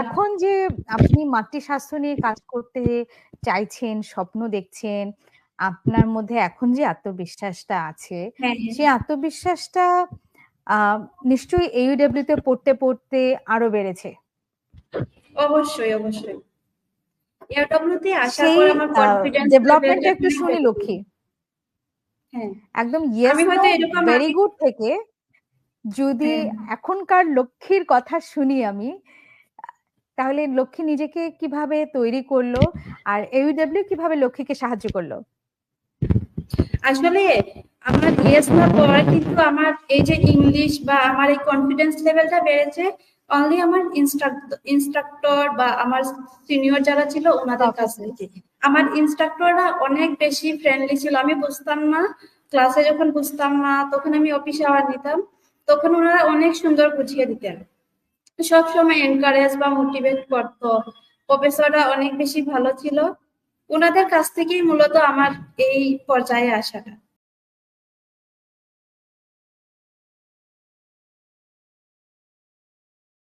এখন যে আপনি মাতৃস্বাস্থ্য নিয়ে কাজ করতে চাইছেন, স্বপ্ন দেখছেন, আপনার মধ্যে এখন যে আত্মবিশ্বাসটা আছে, হ্যাঁ, হ্যাঁ। সেই আত্মবিশ্বাসটা নিশ্চয়ই AUW তে পড়তে, পড়তে আরও বেড়েছে। অবশ্যই, অবশ্যই। AW তে আসার পর আমার কনফিডেন্স ডেভেলপমেন্টটা একটু শুনি লক্ষ্মী। হ্যাঁ। একদম ইয়েস, আমি হয়তো এরকম ভেরি গুড থেকে যদি। এখনকার লক্ষ্মীর কথা শুনি আমি, তাহলে লক্ষ্মী নিজেকে কীভাবে তৈরি করল? আর AUW কীভাবে লক্ষ্মীকে সাহায্য করল? আসলে আমার ইয়েস হওয়ার পর কিন্তু আমার এই যে ইংলিশ বা আমার এই কনফিডেন্স লেভেলটা বেড়েছে অনলি আমার ইনস্ট্রাক্টর বা আমার সিনিয়র যারা ছিল ওনাদের কাছ থেকে। আমার ইনস্ট্রাক্টররা অনেক বেশি ফ্রেন্ডলি ছিল। আমি বুঝতাম না, ক্লাসে যখন বুঝতাম না তখন আমি অফিস আওয়ার নিতাম। তখন ওনারা অনেক সুন্দর বুঝিয়ে দিতেন। সবসময় এনকারেজ বা মোটিভেট করত। প্রফেসররা অনেক বেশি ভালো ছিল। ওনাদের কাছ থেকেই মূলত আমার এই পর্যায়ে আসাটা।